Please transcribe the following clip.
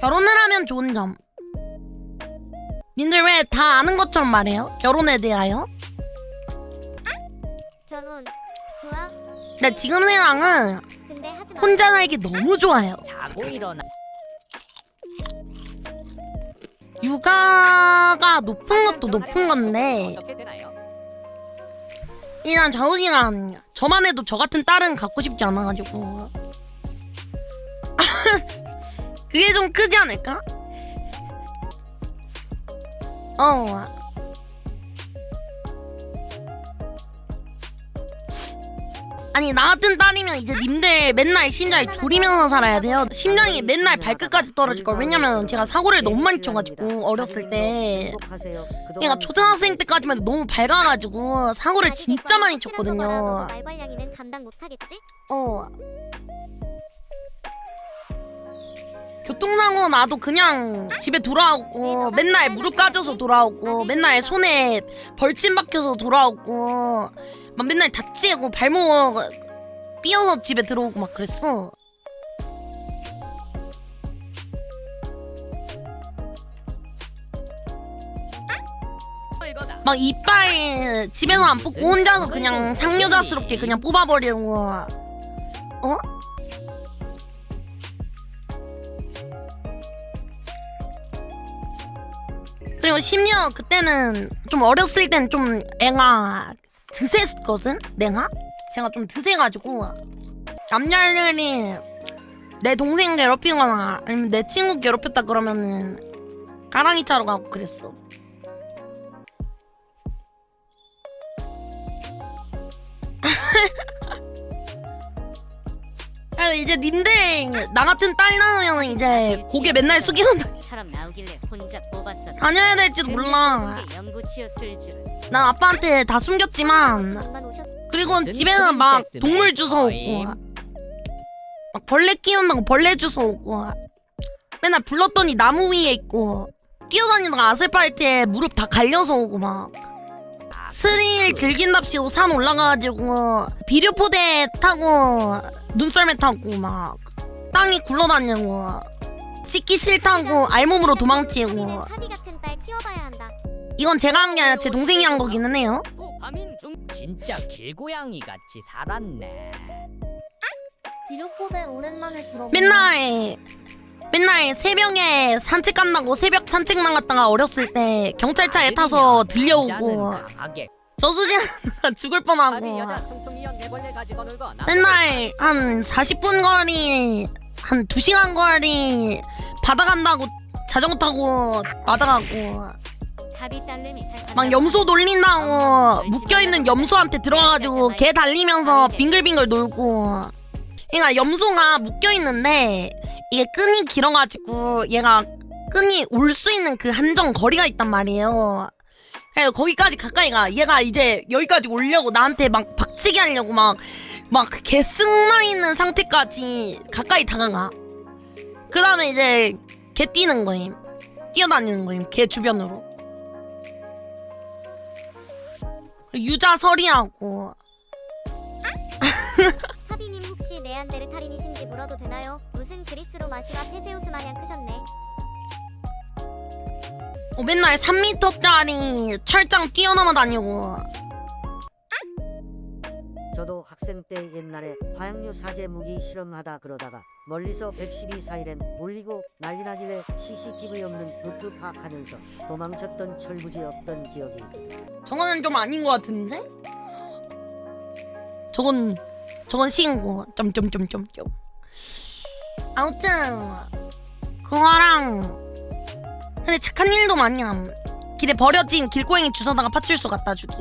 결혼을 하면 좋은 점. 님들 왜 다 아는 것처럼 말해요? 결혼에 대하여? 결혼 좋아? 근데 지금 생각은 근데 하지 마. 혼자 살기 너무 좋아요. 자고 일어나 육아가 높은 것도 높은 건데 어떻게 되나요? 일단 저은이랑 저만 해도 저 같은 딸은 갖고 싶지 않아가지고 그게 좀 크지 않을까? 어 아니 나 같은 딸이면 이제 님들 맨날 심장이 졸이면서 살아야 돼요 심장이 맨날 발끝까지 떨어질 걸 왜냐면 제가 사고를 너무 많이 쳐가지고 어렸을 때 그러니까 초등학생 때까지만 너무 밝아가지고 사고를 진짜 많이 쳤거든요. 어. 교통사고 나도 그냥 집에 돌아오고 맨날 무릎 까져서 돌아오고 맨날 손에 벌침 박혀서 돌아오고 막 맨날 다치고 발목 삐어서 집에 들어오고 막 그랬어. 막 이빨 집에서 안 뽑고 혼자서 그냥 상여자스럽게 그냥 뽑아버리고 어? 그리고 심지어 그때는 좀 어렸을 땐 좀 애가 드셌거든? 내가 제가 좀 드세가지고 남자들이 내 동생 괴롭히거나 아니면 내 친구 괴롭혔다 그러면은 가랑이 차로 가고 그랬어 아 이제 님들 나 같은 딸 낳으면 이제 고개 맨날 나오길래 혼자 뽑았어. 다녀야 될지도 몰라. 연구 치였을 줄. 난 아빠한테 다 숨겼지만 오셨. 그리고 집에는 막 동물 주워 거임? 오고 막 벌레 키운다고 벌레 주워 오고 맨날 불렀더니 나무 위에 있고 뛰어다니다가 아스팔트에 무릎 다 갈려서 오고 막 스릴 즐긴답시고 산 올라가가지고 비료포대 타고 눈썰매 타고 막 땅이 굴러다니고 씻기 싫다고 알몸으로 도망치고 카디 같은 딸 키워봐야 한다. 이건 제가 한 게 아니라 제 동생이 한 거기는 해요 중 진짜 길고양이 같이 살았네. 비료포대 오랜만에 들어. 맨날 맨날 새벽에 산책 간다고 새벽 산책 나갔다가 어렸을 때 경찰차에 타서 들려오고 저수지 죽을 아니 뻔하고 가지고 놀고 나 맨날 한 40분 거리 한 2시간 거리 바다 간다고 자전거 타고 바다 가고. 딸내미 막 염소 놀린다고 묶여있는 염소한테 들어가가지고 개 달리면서 빙글빙글 놀고. 그러니까 염소가 묶여있는데 이게 끈이 길어가지고 얘가 끈이 올 수 있는 그 한정 거리가 있단 말이에요 그래서 거기까지 가까이 가. 얘가 이제 여기까지 오려고 나한테 막 박치기 하려고 막 막 개승나 있는 상태까지 가까이 다가가. 그 다음에 이제 개 뛰는 거임. 뛰어다니는 거임 개 주변으로. 유자설이하고. 타비님 혹시 네안데르탈인이신지 물어도 되나요? 무슨 그리스 로 마시와 테세우스 마냥 크셨네. 어, 맨날 3m짜리 철장 뛰어넘어 다니고 저도 학생 때 옛날에 화약류 사제 무기 실험하다 그러다가 멀리서 112 사이렌 울리고 난리 나길래 CCTV 없는 루트 파악하면서 도망쳤던 철부지 없던 기억이 있거든. 저거는 좀 아닌 것 같은데? 저건 저건 신고 점점점점점 아무튼 그거랑 근데 착한 일도 많이 함. 길에 버려진 길고양이 주워다가 파출소 갖다 주기